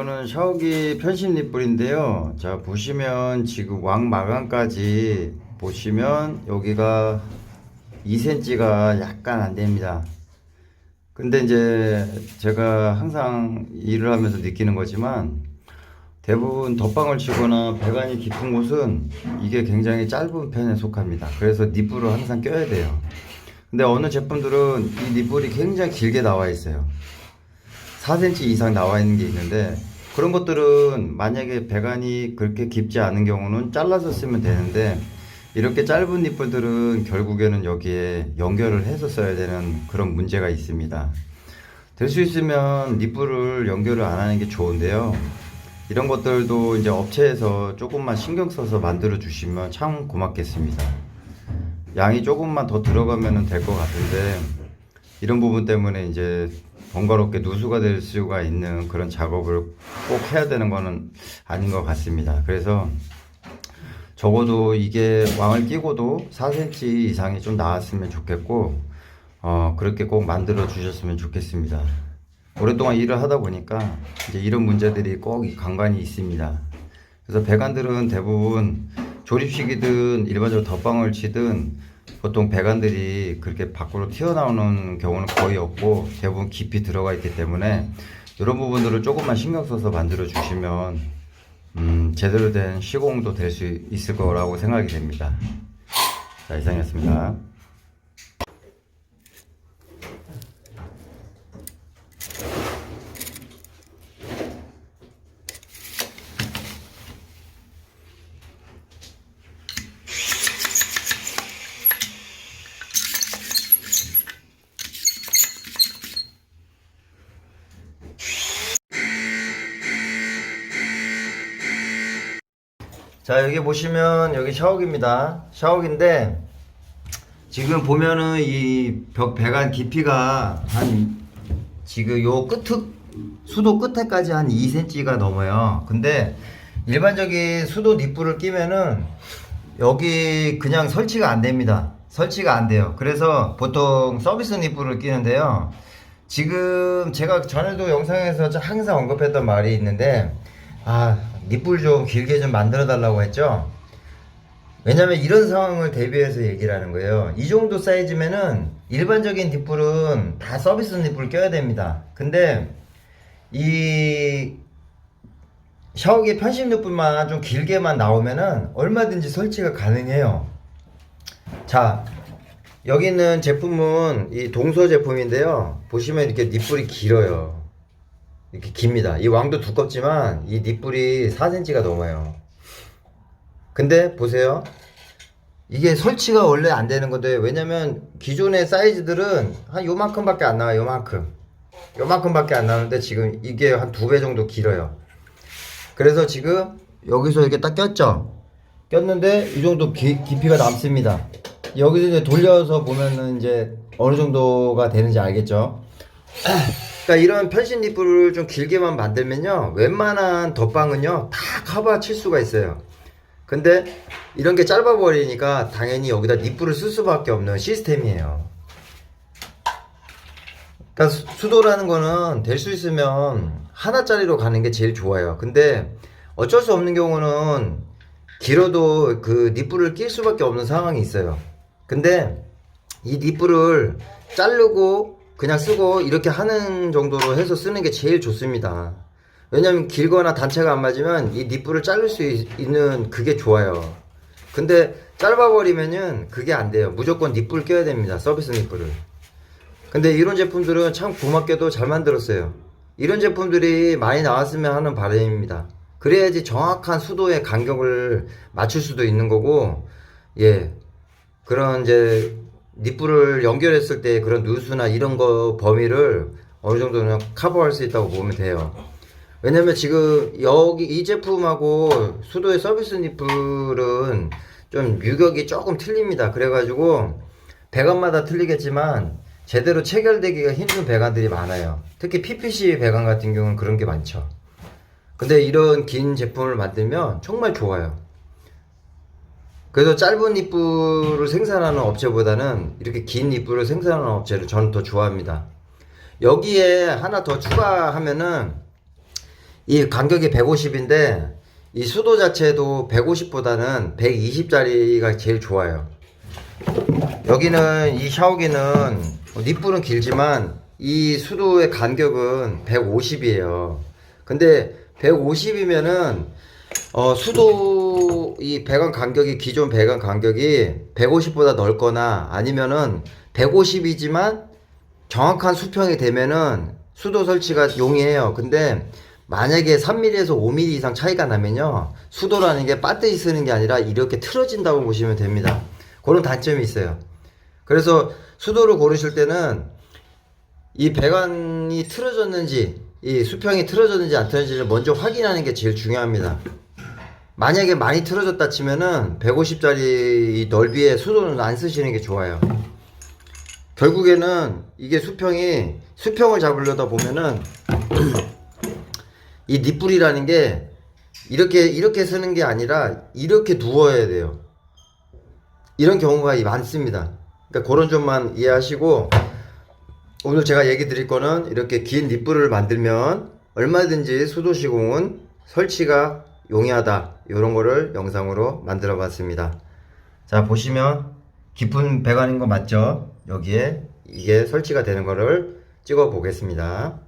이거는 샤워기 편심 립불인데요. 자, 보시면 지금 왕 마감까지 보시면 여기가 2cm가 약간 안 됩니다. 근데 이제 제가 항상 일을 하면서 느끼는 거지만 대부분 덧방을 치거나 배관이 깊은 곳은 이게 굉장히 짧은 편에 속합니다. 그래서 립불을 항상 껴야 돼요. 근데 어느 제품들은 이 립불이 굉장히 길게 나와 있어요. 4cm 이상 나와 있는 게 있는데 그런 것들은 만약에 배관이 그렇게 깊지 않은 경우는 잘라서 쓰면 되는데 이렇게 짧은 립불들은 결국에는 여기에 연결을 해서 써야 되는 그런 문제가 있습니다. 될 수 있으면 립불을 연결을 안 하는 게 좋은데요. 이런 것들도 이제 업체에서 조금만 신경 써서 만들어 주시면 참 고맙겠습니다. 양이 조금만 더 들어가면 될 것 같은데 이런 부분 때문에 이제 번거롭게 누수가 될 수가 있는 그런 작업을 꼭 해야 되는 거는 아닌 것 같습니다. 그래서 적어도 이게 왕을 끼고도 4cm 이상이 좀 나왔으면 좋겠고 어 그렇게 꼭 만들어 주셨으면 좋겠습니다. 오랫동안 일을 하다 보니까 이제 이런 문제들이 꼭 간간히 있습니다. 그래서 배관들은 대부분 조립식이든 일반적으로 덧방을 치든 보통 배관들이 그렇게 밖으로 튀어나오는 경우는 거의 없고 대부분 깊이 들어가 있기 때문에 이런 부분들을 조금만 신경 써서 만들어 주시면 음, 제대로 된 시공도 될 수 있을 거라고 생각이 됩니다. 자, 이상이었습니다. 자 여기 보시면 여기 샤워기입니다. 샤워기인데 지금 보면은 이 벽 배관 깊이가 한 지금 요 끝, 수도 끝에까지 한 2cm가 넘어요. 근데 일반적인 수도 립불을 끼면은 여기 그냥 설치가 안 됩니다. 설치가 안 돼요. 그래서 보통 서비스 립불을 끼는데요. 지금 제가 전에도 영상에서 항상 언급했던 말이 있는데 아 립불 좀 길게 좀 만들어 달라고 했죠? 왜냐면 이런 상황을 대비해서 얘기를 하는 거예요. 이 정도 사이즈면은 일반적인 립불은 다 서비스 립불 껴야 됩니다. 근데 이 샤워기 편심 립불만 좀 길게만 나오면은 얼마든지 설치가 가능해요. 자 여기 있는 제품은 이 동서 제품인데요. 보시면 이렇게 립불이 길어요 이렇게 깁니다. 이 왕도 두껍지만 이 립불이 4cm가 넘어요. 근데 보세요. 이게 설치가 원래 안 되는 건데 왜냐면 기존의 사이즈들은 한 요만큼밖에 안 나와요. 요만큼. 요만큼밖에 안 나오는데 지금 이게 한 두 배 정도 길어요. 그래서 지금 여기서 이렇게 딱 꼈죠. 꼈는데 이 정도 기, 깊이가 남습니다. 여기서 이제 돌려서 보면은 이제 어느 정도가 되는지 알겠죠. 그러니까 이런 편신 립불을 좀 길게만 만들면요 웬만한 덧방은요 다 커버 칠 수가 있어요. 근데 이런 게 짧아 버리니까 당연히 여기다 립불을 쓸 수밖에 없는 시스템이에요. 그러니까 수- 수도라는 거는 될 수 있으면 하나짜리로 가는 게 제일 좋아요. 근데 어쩔 수 없는 경우는 길어도 그 립불을 낄 수밖에 없는 상황이 있어요. 근데 이 립불을 자르고 그냥 쓰고 이렇게 하는 정도로 해서 쓰는 게 제일 좋습니다. 왜냐면 길거나 단체가 안 맞으면 이 립불을 자를 수 있- 있는 그게 좋아요. 근데 짧아버리면은 그게 안 돼요. 무조건 립불 껴야 됩니다. 서비스 립불을. 근데 이런 제품들은 참 고맙게도 잘 만들었어요. 이런 제품들이 많이 나왔으면 하는 바람입니다. 그래야지 정확한 수도의 간격을 맞출 수도 있는 거고, 예. 그런 이제 립불을 연결했을 때 그런 누수나 이런 거 범위를 어느 정도는 커버할 수 있다고 보면 돼요. 왜냐면 지금 여기 이 제품하고 수도의 서비스 립불은 좀 유격이 조금 틀립니다. 그래가지고 배관마다 틀리겠지만 제대로 체결되기가 힘든 배관들이 많아요. 특히 PPC 배관 같은 경우는 그런 게 많죠. 근데 이런 긴 제품을 만들면 정말 좋아요. 그래서 짧은 립불을 생산하는 업체보다는 이렇게 긴 립불을 생산하는 업체를 저는 더 좋아합니다. 여기에 하나 더 추가하면은 이 간격이 150인데 이 수도 자체도 150보다는 120짜리가 제일 좋아요. 여기는 이 샤워기는 니뿔은 길지만 이 수도의 간격은 150이에요. 근데 150이면은 어 수도 이 배관 간격이 기존 배관 간격이 150보다 넓거나 아니면은 150이지만 정확한 수평이 되면은 수도 설치가 용이해요. 근데 만약에 3mm에서 5mm 이상 차이가 나면요. 수도라는 게 빠뜨리 쓰는 게 아니라 이렇게 틀어진다고 보시면 됩니다. 그런 단점이 있어요. 그래서 수도를 고르실 때는 이 배관이 틀어졌는지 이 수평이 틀어졌는지 안 틀어졌는지를 먼저 확인하는 게 제일 중요합니다. 만약에 많이 틀어졌다 치면은 150짜리 넓이의 수도는 안 쓰시는 게 좋아요. 결국에는 이게 수평이 수평을 잡으려다 보면은 이 니뿔이라는 게 이렇게 이렇게 쓰는 게 아니라 이렇게 누워야 돼요. 이런 경우가 많습니다. 그러니까 그런 점만 이해하시고 오늘 제가 얘기 드릴 거는 이렇게 긴 니뿔을 만들면 얼마든지 수도 시공은 설치가 용이하다 이런 거를 영상으로 만들어 봤습니다. 자 보시면 깊은 배관인 거 맞죠? 여기에 이게 설치가 되는 거를 찍어 보겠습니다.